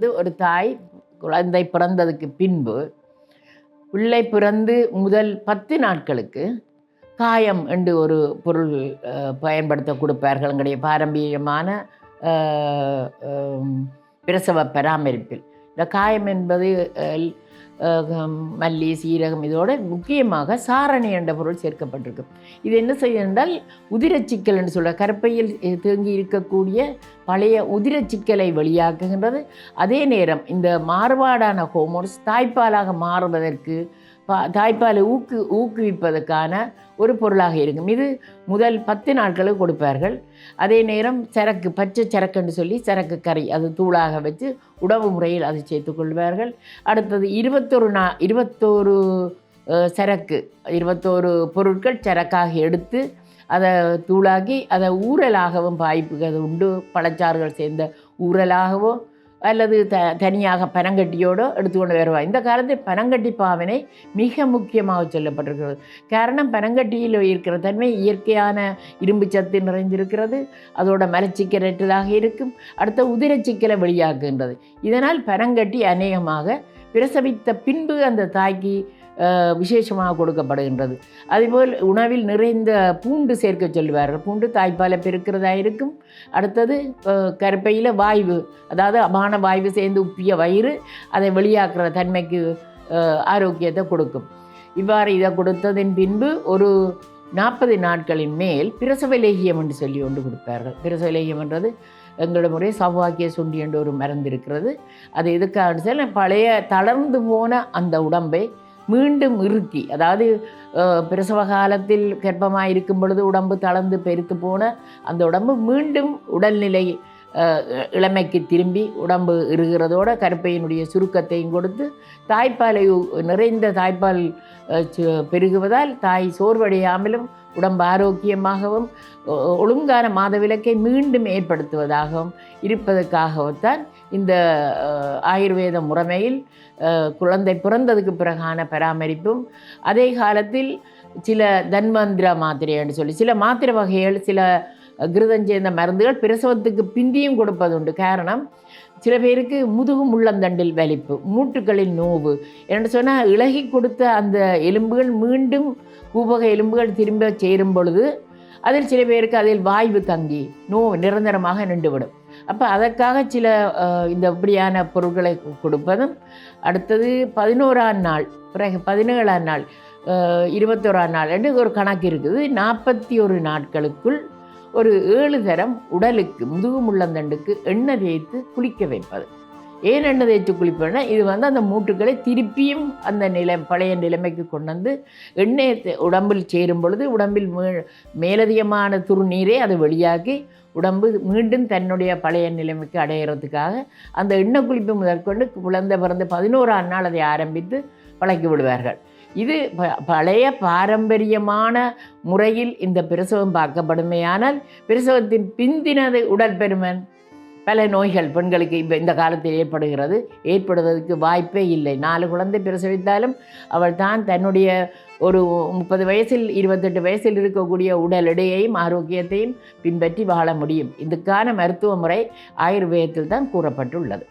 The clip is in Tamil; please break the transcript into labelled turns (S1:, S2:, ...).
S1: இது ஒரு தாய் குழந்தை பிறந்ததுக்கு பின்பு பிள்ளை பிறந்து முதல் பத்து நாட்களுக்கு காயம் என்று ஒரு பொருள் பயன்படுத்த கொடுப்பார்கள். எங்களுடைய பாரம்பரியமான பிரசவ பராமரிப்பில். இந்த காயம் என்பது மல்லி சீரகம் இதோட முக்கியமாக சாரணி என்ற பொருள் சேர்க்கப்பட்டிருக்கு. இது என்ன செய்யும் என்றால் உதிரச்சிக்கல் என்று சொல்ல கருப்பையில் தேங்கி இருக்கக்கூடிய பழைய உதிரச்சிக்கலை வெளியாக்குகின்றது. அதே நேரம் இந்த மாறுபாடான ஹோமோன்ஸ் தாய்ப்பாலாக மாறுவதற்கு பா- தாய்ப்பாலை ஊக்கு ஊக்குவிப்பதற்கான ஒரு பொருளாக இருக்கும். இது முதல் பத்து நாட்களுக்கு கொடுப்பார்கள். அதே நேரம் சரக்கு பச்சை சரக்குன்னு சொல்லி சரக்கு கறி அது தூளாக வச்சு உணவு முறையில் அதை சேர்த்துக்கொள்வார்கள் அடுத்தது இருபத்தொரு நா இருபத்தோரு சரக்கு இருபத்தோரு பொருட்கள் சரக்காக எடுத்து அதை தூளாக்கி அதை ஊறலாகவும் வாய்ப்புகள் அது உண்டு. பழச்சாறுகள் சேர்ந்த ஊரலாகவும் அல்லது த தனியாக பனங்கட்டியோடோ எடுத்துக்கொண்டு வருவா இந்த காலத்தில் பனங்கட்டி பாவனை மிக முக்கியமாக சொல்லப்பட்டிருக்கிறது. காரணம் பனங்கட்டியில் இருக்கிற தன்மை இயற்கையான இரும்பு சத்து நிறைந்திருக்கிறது. அதோட மலச்சிக்கலற்றதாக இருக்கும். அடுத்த உதிரச்சிக்கலை வெளியாக்குகின்றது. இதனால் பனங்கட்டி அநேகமாக பிரசவித்த பின்பு அந்த தாய்க்கு விசேஷமாக கொடுக்கப்படுகின்றது. அதேபோல் உணவில் நிறைந்த பூண்டு சேர்க்க சொல்லுவார்கள். பூண்டு தாய்ப்பாலை பெருக்கிறதா இருக்கும். அடுத்தது கருப்பையில் வாய்வு அதாவது அபான வாய்வு சேர்ந்து உப்பிய வயிறு அதை வெளியாக்குற தன்மைக்கு ஆரோக்கியத்தை கொடுக்கும். இவ்வாறு இதை கொடுத்ததின் பின்பு ஒரு நாற்பது நாட்களின் மேல் பிரசவ லேகியம் என்று சொல்லி ஒன்று கொடுப்பார்கள். பிரசவலேகியம் என்றது எங்களோட முறை சௌவாக்கிய சுண்டி என்று ஒரு மருந்து இருக்கிறது. அது எதுக்காக சொல்ல பழைய தளர்ந்து போன அந்த உடம்பை மீண்டும் இறுக்கி. அதாவது பிரசவ காலத்தில் கர்ப்பமாக இருக்கும் பொழுது உடம்பு தளர்ந்து பெருத்து போன அந்த உடம்பு மீண்டும் உடல்நிலை இளமைக்கு திரும்பி உடம்பு இருகிறதோட கருப்பையினுடைய சுருக்கத்தையும் கொடுத்து தாய்ப்பாலை நிறைந்த தாய்ப்பால் பெருகுவதால் தாய் சோர்வடையாமலும் உடம்பு ஆரோக்கியமாகவும் ஒழுங்கான மாதவிலக்கை மீண்டும் ஏற்படுத்துவதாகவும் இருப்பதற்காகத்தான் இந்த ஆயுர்வேத முறைமையில் குழந்தை பிறந்ததுக்கு பிறகான பராமரிப்பும் அதே காலத்தில் சில தன்வந்திர மாத்திரைன்னு சொல்லி சில மாத்திரை வகைகள் சில கிருதம் சேர்ந்த மருந்துகள் பிரசவத்துக்கு பிந்தியும் கொடுப்பதுண்டு. காரணம் சில பேருக்கு முதுகு முள்ளந்தண்டில் வலிப்பு மூட்டுகளின் நோவு. என்று சொன்னால் இளகி கொடுத்த அந்த எலும்புகள் மீண்டும் கூபக எலும்புகள் திரும்ப சேரும் பொழுது அதில் சில பேருக்கு அதில் வாய்வு தங்கி நோ நிரந்தரமாக நின்றுவிடும். அப்போ அதற்காக சில இந்த இப்படியான பொருட்களை கொடுப்பதும் அடுத்தது பதினோராம் நாள் பிறகு பதினேழாம் நாள் இருபத்தோராம் நாள் என்று ஒரு கணக்கு இருக்குது. நாற்பத்தி ஒரு நாட்களுக்குள் ஒரு ஏழு தரம் உடலுக்கு முதுகு முள்ளந்தண்டுக்கு எண்ணெய் தேய்த்து குளிக்க வைப்பது. ஏன் எண்ணெய் தேய்த்து குளிப்பேன்னா இது வந்து அந்த மூட்டுக்களை திருப்பியும் அந்த நிலை பழைய நிலைமைக்கு கொண்டு வந்து எண்ணெய் உடம்பில் சேரும் பொழுது உடம்பில் மே- மேலதிகமான துருநீரை அது வெளியாக்கி உடம்பு மீண்டும் தன்னுடைய பழைய நிலைமைக்கு அடையிறதுக்காக அந்த எண்ணெய் குளிப்பு முதற்கொண்டு குழந்தை பிறந்து பதினோராம் நாள் அதை ஆரம்பித்து பழக்கி விடுவார்கள். இது ப- பழைய பாரம்பரியமான முறையில் இந்த பிரசவம் பார்க்கப்படுமையானால் பிரசவத்தின் பிந்தினது உடற்பெருமன். பல நோய்கள் பெண்களுக்கு இப்போ இந்த காலத்தில் ஏற்படுகிறது. ஏற்படுவதற்கு வாய்ப்பே இல்லை. நாலு குழந்தை பிரசவித்தாலும் அவள் தான் தன்னுடைய ஒரு முப்பது வயசில் இருபத்தெட்டு வயசில் இருக்கக்கூடிய உடல் எடையையும் ஆரோக்கியத்தையும் பின்பற்றி வாழ முடியும். இதுக்கான மருத்துவ முறை ஆயுர்வேதத்தில் தான் கூறப்பட்டுள்ளது.